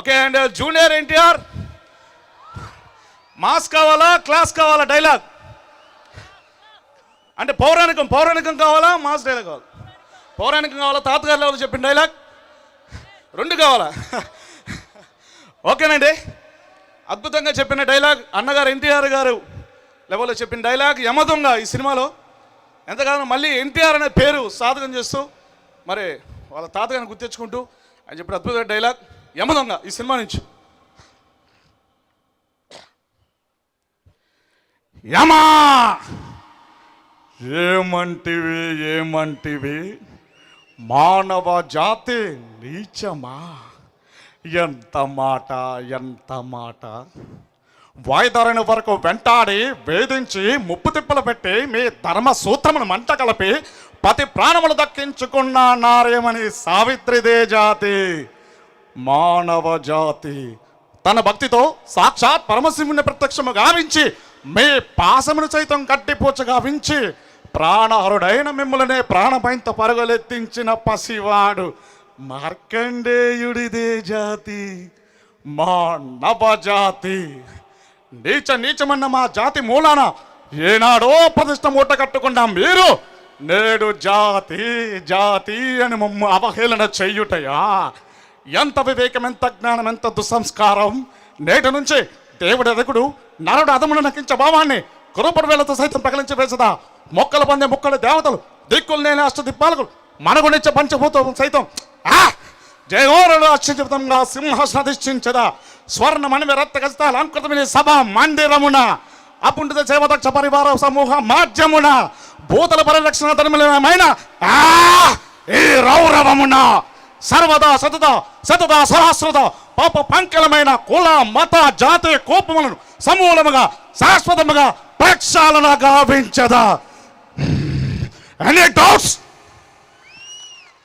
Okay and junior NTR mass కావాలా class కావాలా dialogue? అంటే పౌరాణికం పౌరాణికం కావాలా మాస్ డైలాగ్ కావాలా. పౌరాణికం కావాలా తాతగారు లెవెల్ చెప్పిన డైలాగ్? రెండు కావాలా? ఓకేనండి. అద్భుతంగా చెప్పిన డైలాగ్ అన్నగారు ఎన్టీఆర్ గారు లెవెల్లో చెప్పిన డైలాగ్ యమదొంగ ఈ సినిమాలో. ఎంతగానో మళ్ళీ ఎన్టీఆర్ అనే పేరు సాధకం చేస్తూ మరి వాళ్ళ తాతగారిని గుర్తించుకుంటూ అని చెప్పిన అద్భుతమైన డైలాగ్. యమదొంగ ఈ సినిమా నుంచి. యమా! ఏమంటివి ఏమంటివి? మానవ జాతి నీచమా? ఎంత మాట ఎంత మాట? వాయుధరణ వరకు వెంటాడి వేధించి ముప్పు తిప్పలు పెట్టి మీ ధర్మ సూత్రమును మంట కలిపి పతి ప్రాణములు దక్కించుకున్న నార్యమని సావిత్రిదే జాతి. మానవ జాతి. తన భక్తితో సాక్షాత్ పరమశివుని ప్రత్యక్షము గావించి మీ పాసమును సైతం కట్టిపోచ గావించి ప్రాణహరుడైన మిమ్మల్నే ప్రాణభయంతో పరుగులెత్తించిన పసివాడు మార్కండేయుడిదే జాతి. మా నవజాతి. నీచ నీచమన్న మా జాతి మూలాన ఏనాడో ప్రతిష్ట మూట కట్టుకున్నాం మీరు నేడు జాతి జాతి అని మమ్మ అవహేళన చెయ్యుటయా ఎంత వివేకం ఎంత జ్ఞానం ఎంత దుస్సంస్కారం. నేటి నుంచి దేవుడు ఎదగుడు నరుడు అదమును నకించే భావాన్ని కురుపడి వేలతో సైతం ప్రకటించి వేసదా? మొక్కలు పొందే మొక్కలు దేవతలు దిక్కులు నేను అష్ట దిప్పాలకు మనగునిచ్చే పంచభూతం సైతం ఆ! జయోరుడు అత్యుచితంగా సింహాసనధిష్ఠించదా స్వర్ణ మణిమి రక్త గజత సభ మందిరమున అపుండిత సేవదక్ష పరివార సమూహ మాధ్యమున భూతల పరిరక్షణ ధర్మమైన ఆ! ఈ రౌరవమున సర్వదా సతత సతదా సహస్రత పాప పంకలమైన కుల మత జాతి కోపములను సమూలముగా శాశ్వతముగా ప్రక్షాళన గావించదా. Hmm. Any doubts